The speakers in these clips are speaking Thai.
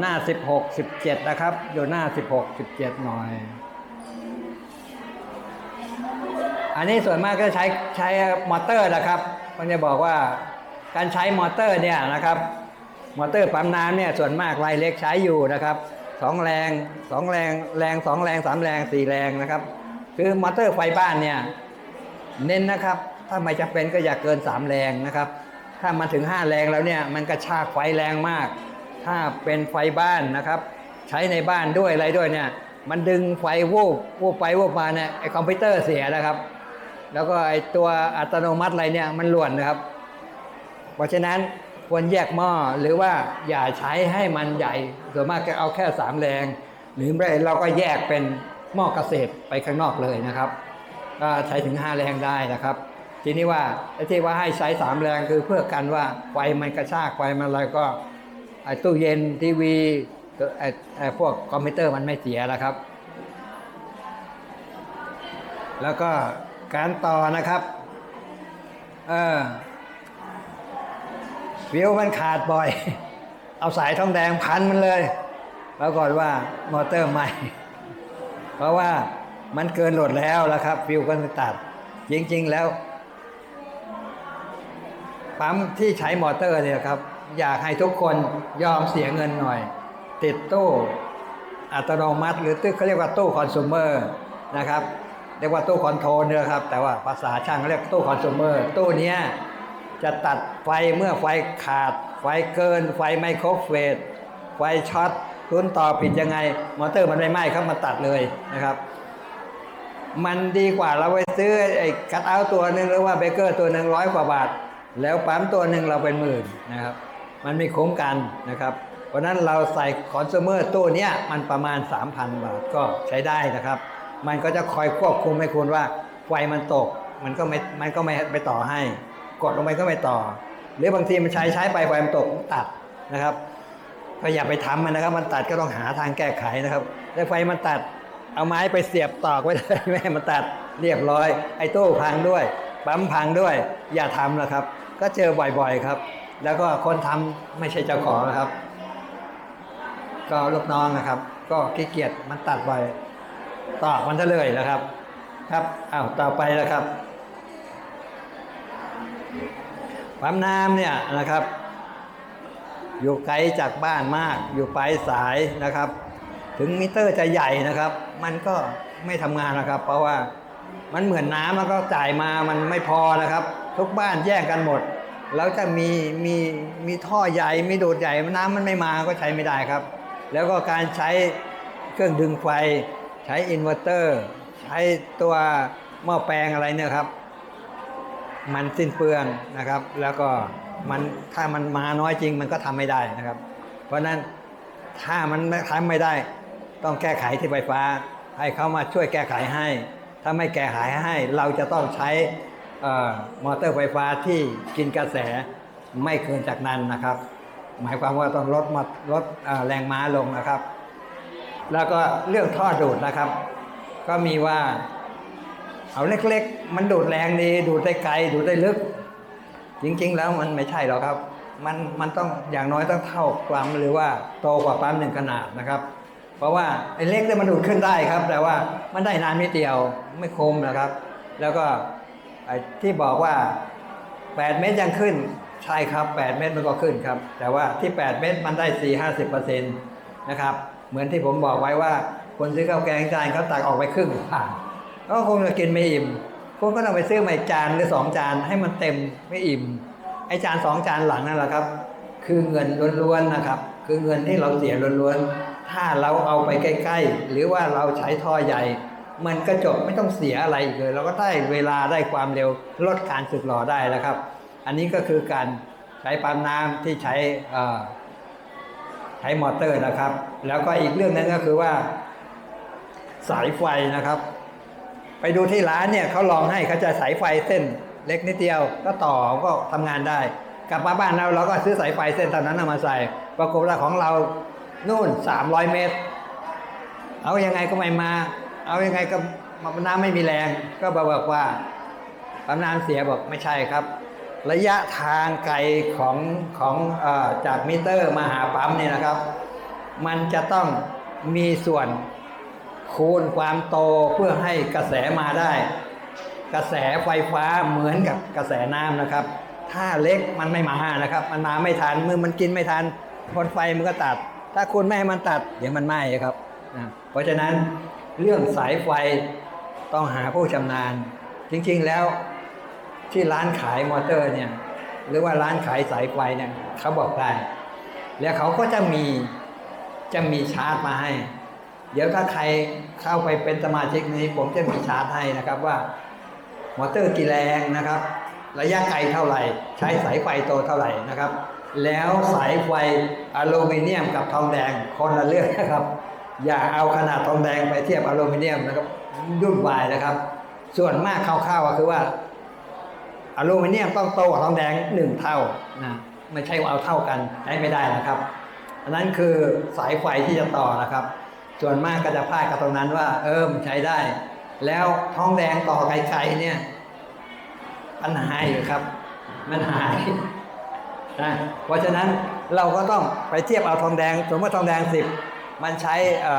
หน้า 16 17 นะครับ อยู่หน้า 16 17 หน่อย อันนี้ส่วนมากก็ใช้ใช้มอเตอร์นะครับมันจะบอกว่าการใช้มอเตอร์เนี่ยนะครับ มอเตอร์ปั๊มน้ำเนี่ยส่วนมากรายเล็กใช้อยู่นะครับสองแรงสองแรงแรงสองแรงสามแรงสี่แรงนะครับ คือมอเตอร์ไฟบ้านเนี่ยเน้นนะครับ ถ้าไม่จำเป็นก็อย่าเกินสามแรงนะครับ ถ้ามาถึงห้าแรงแล้วเนี่ยมันกระชากไฟแรงมาก ถ้าเป็นไฟบ้านนะครับ ใช้ในบ้านด้วยอะไรด้วยเนี่ย มันดึงไฟวูบวูบไปวูบมาเนี่ยไอคอมพิวเตอร์เสียนะครับ แล้วก็ไอตัวอัตโนมัติอะไรเนี่ยมันหลวนนะครับ เพราะฉะนั้นควรแยกหม้อหรือว่าอย่าใช้ให้มันใหญ่ส่วนมากก็เอาแค่สามแรง หรือไม่เราก็แยกเป็นหม้อเกษตรไปข้างนอกเลยนะครับก็ใช้ถึง 5 แรงได้นะครับ ทีนี้ว่าที่ว่าให้ใช้3แรงคือเพื่อกันว่าไฟมันกระชากไฟมันอะไรก็ ไอ้ตู้เย็นทีวีไอ้ไอ้พวกคอมพิวเตอร์มันไม่เสียแล้วครับ แล้วก็การต่อนะครับ เออฟิวมันขาดบ่อย เอาสายทองแดงพันมันเลยปรากฏว่ามอเตอร์ใหม่ เพราะว่ามันเกินโหลดแล้วแล้วครับ ฟิวก็ตัด จริง ๆ แล้วปั๊มที่ใช้มอเตอร์เนี่ยครับ อยากให้ทุกคนยอมเสียเงินหน่อย ติดตู้อัตโนมัติ หรือตู้เขาเรียกว่าตู้คอน sumer นะครับเรียกว่าตู้คอนโทรลเนี่ยครับ แต่ว่าภาษาช่างเขาเรียกตู้คอน sumer ตู้เนี้ยจะตัดไฟเมื่อไฟขาด ไฟเกิน ไฟไมโครเฟสไฟช็อตทุนต่อผิดยังไง มอเตอร์มันไม่ไหม้ครับมันตัดเลยนะครับ มันดีกว่าเราไปซื้อไอ้คัตเอาตัวหนึ่งหรือว่าเบเกอร์ตัวหนึ่งร้อยกว่าบาท แล้วปั๊มตัวหนึ่งเราเป็นหมื่นนะครับ มันไม่คุ้มกันนะครับ เพราะนั้นเราใส่คอน sumer ตัวเนี้ยมันประมาณ 3,000 บาทก็ใช้ได้นะครับ มันก็จะคอยควบคุมให้คุณว่าไฟมันตก มันก็ไม่มันก็ไม่ไปต่อให้ กดลงไปก็ไม่ต่อ หรือบางทีมันใช้ใช้ไปไฟมันตกตัดนะครับก็อย่าไปทำมันนะครับ มันตัดก็ต้องหาทางแก้ไขนะครับถ้าไฟมันตัดเอาไม้ไปเสียบตอกไว้เลยไม่มันตัดเรียบร้อย ไอ้ตู้พังด้วยปั๊มพังด้วย อย่าทำนะครับ ก็เจอบ่อยๆครับ แล้วก็คนทำไม่ใช่เจ้าของนะครับ ก็ลูกน้องนะครับ ก็ขี้เกียจมันตัดบ่อยตอกมันซะเลยนะครับ ครับอ้าวต่อไปนะครับปั๊มน้ำเนี่ยนะครับ อยู่ไกลจากบ้านมาก อยู่ปลายสายนะครับ ถึงมิเตอร์จะใหญ่นะครับ มันก็ไม่ทำงานนะครับ เพราะว่ามันเหมือนน้ำแล้วก็จ่ายมามันไม่พอนะครับ ทุกบ้านแย่งกันหมด แล้วจะมีมีมีท่อใหญ่มีดูดใหญ่น้ำมันไม่มาก็ใช้ไม่ได้ครับ แล้วก็การใช้เครื่องดึงไฟ ใช้อินเวอร์เตอร์ ใช้ตัวหม้อแปลงอะไรเนี่ยครับ มันสิ้นเปลืองนะครับ แล้วก็มันถ้ามันมาน้อยจริงมันก็ทำไม่ได้นะครับ เพราะฉะนั้นถ้ามันทำไม่ได้ ต้องแก้ไขที่ไฟฟ้า ให้เขามาช่วยแก้ไขให้ ถ้าไม่แก้ไขให้ เราจะต้องใช้ มอเตอร์ไฟฟ้าที่กินกระแสไม่เกินจากนั้นนะครับ หมายความว่าต้องลดมาลดแรงม้าลงนะครับ แล้วก็เรื่องท่อดูดนะครับ ก็มีว่าเอาเล็กๆ มันดูดแรงดีดูดได้ไกลดูดได้ลึก จริงๆแล้วมันไม่ใช่หรอกครับ มันมันต้องอย่างน้อยต้องเท่าปั๊มหรือว่าโตกว่าปั๊มหนึ่งขนาดนะครับ เพราะว่าไอ้เล็กเนี่ยมันดูดขึ้นได้ครับ แต่ว่ามันได้นานนิดเดียวไม่คมนะครับ แล้วก็ ที่บอกว่า 8 เมตรยังขึ้นใช่ครับ 8 เมตรมันก็ขึ้นครับ แต่ว่าที่ 8 เมตรมันได้ 4 50เปอร์เซ็นต์นะครับ เหมือนที่ผมบอกไว้ว่า คนซื้อข้าวแกงจานเขาตักออกไปครึ่งผ่านก็คงจะกินไม่อิ่มคุณก็ต้องไปซื้อใหม่จานหรือสองจานให้มันเต็มไม่อิ่มไอ้จานสองจานหลังนั่นแหละครับ คือเงินล้วนๆนะครับ คือเงินที่เราเสียล้วนๆถ้าเราเอาไปใกล้ ๆ หรือว่าเราใช้ท่อใหญ่ มันก็จบไม่ต้องเสียอะไรเลย เราก็ได้เวลาได้ความเร็วลดการสึกหรอได้แล้วครับ อันนี้ก็คือการใช้ปั๊มน้ำที่ใช้ใช้มอเตอร์นะครับ แล้วก็อีกเรื่องนึงก็คือว่า สายไฟนะครับ ไปดูที่ร้านเนี่ยเขาลองให้เขาจะสายไฟเส้นเล็กนิดเดียวก็ต่อก็ทำงานได้ กลับมาบ้านเราเราก็ซื้อสายไฟเส้นตอนนั้นเอามาใส่ปรากฏว่าของเรานู่น 300 เมตร เอายังไงก็ไม่มา เอายังไงก็น้ำไม่มีแรง ก็บอกว่าปั๊มน้ำเสียบอกไม่ใช่ครับ ระยะทางไกลของของอจากมิเตอร์มาหาปั๊มเนี่ยนะครับ มันจะต้องมีส่วนคูณความโตเพื่อให้กระแสมาได้ กระแสไฟฟ้าเหมือนกับกระแสน้ำนะครับ ถ้าเล็กมันไม่มานะครับ มันมาไม่ทันมือมันกินไม่ทันพลไฟมันก็ตัด ถ้าคุณไม่ให้มันตัดเดี๋ยวมันไหม้ครับนะเพราะฉะนั้น เรื่องสายไฟต้องหาผู้ชำนาญ จริงๆแล้วที่ร้านขายมอเตอร์เนี่ยหรือว่าร้านขายสายไฟเนี่ยเขาบอกได้ แล้วเขาก็จะมีจะมีชาร์จมาให้ เดี๋ยวถ้าใครเข้าไปเป็นสมาชิกนี้ผมจะมีชาร์จให้นะครับว่ามอเตอร์กี่แรงนะครับ ระยะไกลเท่าไหร่ ใช้สายไฟโตเท่าไหร่นะครับ แล้วสายไฟอลูมิเนียมกับทองแดงคนละเรื่องนะครับ อย่าเอาขนาดทองแดงไปเทียบอลูมิเนียมนะครับยุ่นวายนะครับ ส่วนมากคร่าวๆก็คือว่าอลูมิเนียมต้องโตกว่าทองแดงหนึ่งเท่านะไม่ใช่ว่าเอาเท่ากันใช้ไม่ได้นะครับ อันนั้นคือสายไฟที่จะต่อนะครับ ส่วนมากก็จะพลาดกับตรงนั้นว่า เออมันใช้ได้ แล้วทองแดงต่อไกลๆเนี่ยปัญหาอยู่ครับ มันหายนะเพราะฉะนั้นเราก็ต้องไปเทียบเอาทองแดงสมมติทองแดง10 มันใช้อ่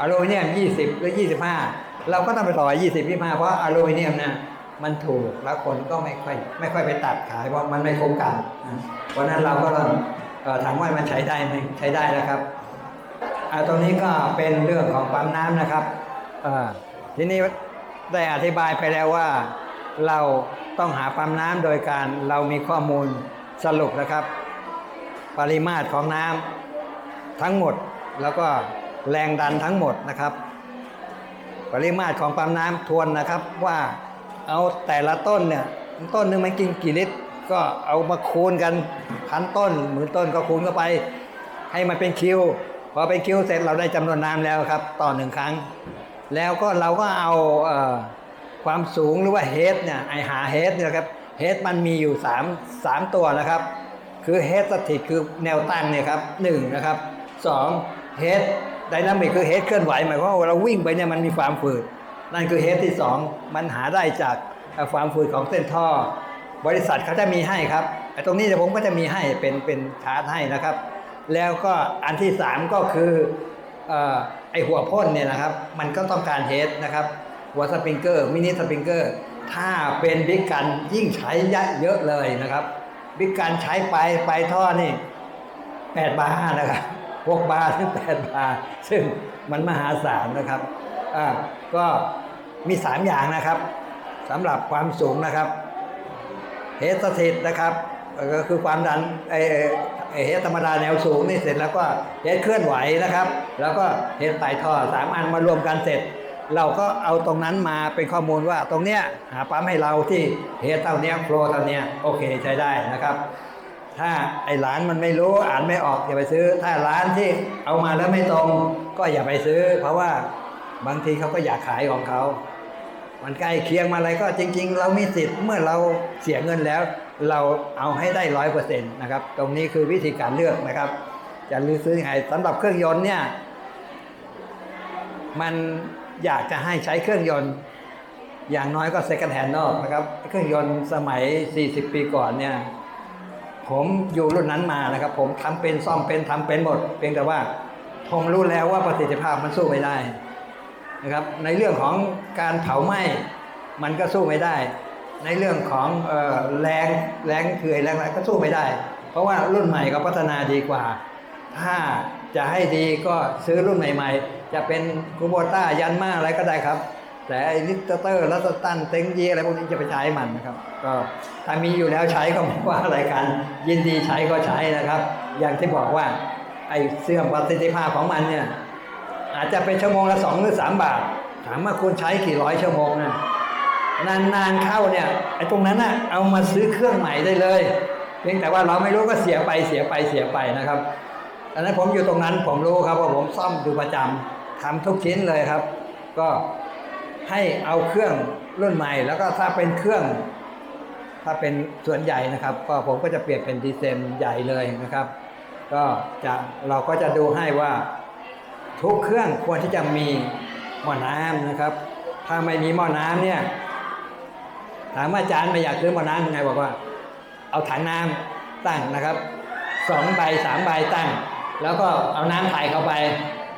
อลูมิเนียม 20 หรือ 25 เราก็ต้องไปต่อ 20 25 เพราะอลูมิเนียมนี่ยมันถูกแล้วคนก็ไม่ค่อยไม่ค่อยไปตัดขายเพราะมันไม่คุ้มกันเพราะนั้นเราก็ต้องถามว่ามันใช้ได้ไหมใช้ได้นะครับอ่าตรงนี้ก็เป็นเรื่องของปั๊มน้ำนะครับทีนี้ได้อธิบายไปแล้วว่าเราต้องหาปั๊มน้ำโดยการเรามีข้อมูลสรุปนะครับ ปริมาตรของน้ำทั้งหมด แล้วก็แรงดันทั้งหมดนะครับ ปริมาตรของปั๊มน้ำทวนนะครับว่าเอาแต่ละต้นเนี่ยต้นหนึงมันกินกี่ลิตรก็เอามาคูณกันพันต้นหมื่นต้นก็คูณเข้าไป ให้มันเป็นคิวพอเป็นคิวเสร็จเราได้จำนวนน้ำแล้วครับต่อหนึ่งครั้ง แล้วก็เราก็เอาเออความสูงหรือว่าเฮดเนี่ยไอหาเฮดเนี่ยครับเฮดมันมีอยู่3 3ตัวนะครับ คือเฮดสถิตคือแนวตั้งเนี่ยครับหนึ่งนะครับสอง เฮดไดนามิกคือเฮดเคลื่อนไหวหมายความว่าเราวิ่งไปเนี่ยมันมีความฝืด นั่นคือเฮดที่สองมันหาได้จากความฝืดของเส้นท่อ บริษัทเขาจะมีให้ครับไอ้ตรงนี้เดี๋ยวผมก็จะมีให้เป็นเป็นชาร์จให้นะครับ แล้วก็อันที่สามก็คืออไอหัวพ่นเนี่ยนะครับ มันก็ต้องการเฮดนะครับหัวสปริงเกอร์มินิสปริงเกอร์ถ้าเป็นบิ๊กกันยิ่งใช้เยอะเลยนะครับ บิ๊กกันใช้ไปไปท่อนี่แปดบาร์นะครับ พวกบาร์ถึงแปดบาร์ซึ่งมันมหาศาลนะครับอ่าก็มีสามอย่างนะครับสำหรับความสูงนะครับเฮสถิตนะครับก็คือความดันไอเฮดธรรมดาแนวสูงนี่เสร็จแล้วก็เฮดเคลื่อนไหวนะครับ แล้วก็เฮดไต่ท่อสามอันมารวมกันเสร็จ เราก็เอาตรงนั้นมาเป็นข้อมูลว่าตรงเนี้ยหาปั๊มให้เราที่เฮดเท่านี้โฟลเท่านี้โอเคใช้ได้นะครับ ถ้าไอ้ร้านมันไม่รู้อ่านไม่ออกอย่าไปซื้อ ถ้าร้านที่เอามาแล้วไม่ตรง ก็อย่าไปซื้อ เพราะว่าบางทีเขาก็อยากขายของเขา มันใกล้เคียงมาอะไรก็จริง ๆ เรามีสิทธิ์เมื่อเราเสียเงินแล้ว เราเอาให้ได้ร้อยเปอร์เซ็นต์นะครับ ตรงนี้คือวิธีการเลือกนะครับ จะเลือซื้อยังไงสำหรับเครื่องยนต์เนี่ยมันอยากจะให้ใช้เครื่องยนต์อย่างน้อยก็ second hand นอกนะครับ เครื่องยนต์สมัย 40 ปีก่อนเนี่ย ผมอยู่รุ่นนั้นมานะครับ ผมทำเป็นซ่อมเป็นทำเป็นหมด เพียงแต่ว่าผมรู้แล้วว่าประสิทธิภาพมันสู้ไม่ได้นะครับ ในเรื่องของการเผาไหม้มันก็สู้ไม่ได้ ในเรื่องของออแรงแรงเขื่อยแรงอะไรก็สู้ไม่ได้ เพราะว่ารุ่นใหม่ก็พัฒนาดีกว่า ถ้าจะให้ดีก็ซื้อรุ่นใหม่ ๆ จะเป็นคูโบต้ายันมาอะไรก็ได้ครับ แต่ไอ้ลิตเตอร์ลัสตันเต็งยีอะไรพวกนี้จะไปใช้มันนะครับ ก็ถ้ามีอยู่แล้วใช้ก็ไม่ว่าอะไรกัน ยินดีใช้ก็ใช้นะครับ อย่างที่บอกว่าไอ้เสื่อมประสิทธิภาพของมันเนี่ยอาจจะเป็นชั่วโมงละสองหรือสามบาท ถามว่าคุณใช้กี่ร้อยชั่วโมงนะนานๆเข้าเนี่ยไอ้ตรงนั้นน่ะเอามาซื้อเครื่องใหม่ได้เลยเพียงแต่ว่าเราไม่รู้ก็เสียไปเสียไปเสียไปนะครับดังนั้นผมอยู่ตรงนั้นผมรู้ครับว่าผมซ่อมดูประจำทำทุกชิ้นเลยครับ ก็ ให้เอาเครื่องรุ่นใหม่ แล้วก็ถ้าเป็นเครื่อง ถ้าเป็นส่วนใหญ่นะครับ ก็ผมก็จะเปลี่ยนเป็นดีเซลใหญ่เลยนะครับ ก็จะเราก็จะดูให้ว่า ทุกเครื่องควรที่จะมีหม้อน้ำนะครับ ถ้าไม่มีหม้อน้ำเนี่ยถามอาจารย์ไม่อยากซื้อหม้อน้ำยังไงบอกว่า เอาถังน้ำตั้งนะครับสองใบสามใบตั้ง แล้วก็เอาน้ำถ่ายเข้าไป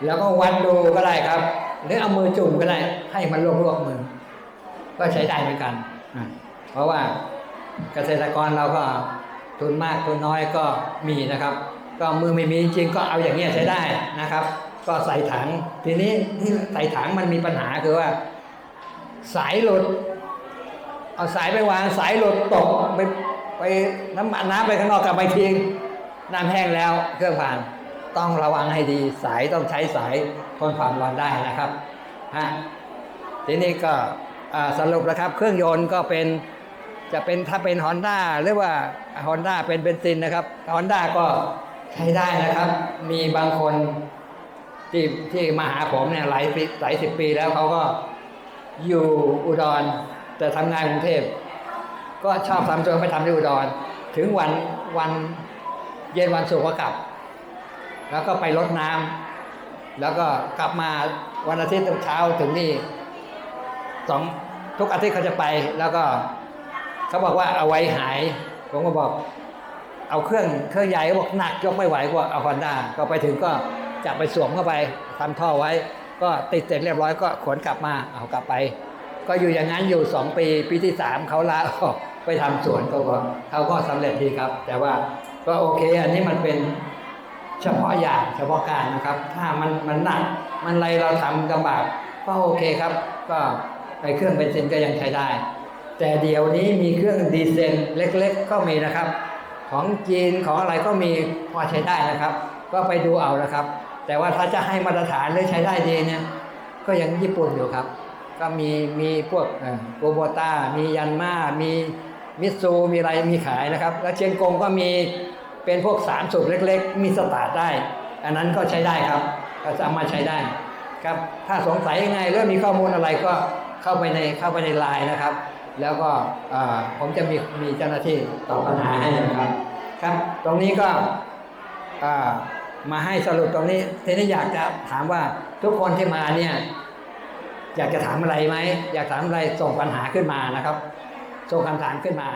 แล้วก็วัดดูก็ได้ครับ หรือเอามือจุ่มก็ได้ ให้มันลวกๆมือ ก็ใช้ได้เหมือนกันอะเพราะว่าเกษตรกรเราก็ทุนมากทุนน้อยก็มีนะครับ ก็มือไม่มีจริงๆก็เอาอย่างเงี้ยใช้ได้นะครับ ก็ใส่ถัง ทีนี้ที่ใส่ถังมันมีปัญหาคือว่า สายหลุด เอาสายไปวางสายหลุดตกไปไปน้ำน้ำไปข้างนอกกลับไปทิ้งน้ำแห้งแล้วเครื่องผ่าน ต้องระวังให้ดีสายต้องใช้สายทนความร้อนได้นะครับฮะทีนี้ก็สรุปนะครับ เครื่องยนต์ก็เป็นจะเป็นถ้าเป็น Honda หรือว่า Honda เป็นเบนซินนะครับ Honda ก็ใช้ได้นะครับ มีบางคนที่ที่มาหาผมเนี่ยหลายปีหลายสิบปีแล้วเขาก็อยู่อุดร แต่ทำงานกรุงเทพก็ชอบทำจนไปทำที่อุดร ถึงวันวันเย็นวันศุกร์ก็กลับ แล้วก็ไปรดน้ำแล้วก็กลับมาวันอาทิตย์ตอนเช้าถึงนี่สองทุกอาทิตย์เขาจะไป แล้วก็เขาบอกว่าเอาไว้หาย ผมก็บอก เอาเครื่องเครื่องใหญ่ก็บอกหนักยกไม่ไหวกว่าเอาฮอนด้าก็ไปถึงก็จับไปสวมเข้าไปทำท่อไว้ ก็ติดเสร็จเรียบร้อยก็ขนกลับมาเอากลับไป ก็อยู่อย่างนั้นอยู่สองปีปีที่สามเขาลาออกไปทำสวนเขาก็เขาก็สำเร็จดีครับ แต่ว่าก็โอเค อันนี้มันเป็น เฉพาะอย่างเฉพาะการนะครับ ถ้ามันมันหนักมันอะไรเราทำลำบากก็โอเคครับ ก็ไปเครื่องเบนซินก็ยังใช้ได้ แต่เดี๋ยวนี้มีเครื่องดีเซลเล็กๆ ก็มีนะครับ ของจีนของอะไรก็มีพอใช้ได้นะครับ ก็ไปดูเอานะครับ แต่ว่าถ้าจะให้มาตรฐานหรือใช้ได้ดีเนี่ยก็ยังญี่ปุ่นอยู่ครับ ก็มีมีพวกโกโบต้ามียันมามีมิตซูมีอะไรมีขายนะครับ แล้วเชียงกงก็มี เป็นพวกสามสูบเล็ก ๆ มีสตาร์ทได้ อันนั้นก็ใช้ได้ครับก็สามารถใช้ได้ครับถ้าสงสัยยังไงหรือมีข้อมูลอะไรก็เข้าไปในเข้าไปในไลน์นะครับ แล้วก็ผมจะมีมีเจ้าหน้าที่ตอบปัญหาให้นะครับครับ ตรงนี้ก็มาให้สรุปตรงนี้ทีนี้อยากจะถามว่าทุกคนที่มาเนี่ยอยากจะถามอะไรไหมอยากถามอะไรส่งปัญหาขึ้นมานะครับ ส่งคำถามขึ้นมา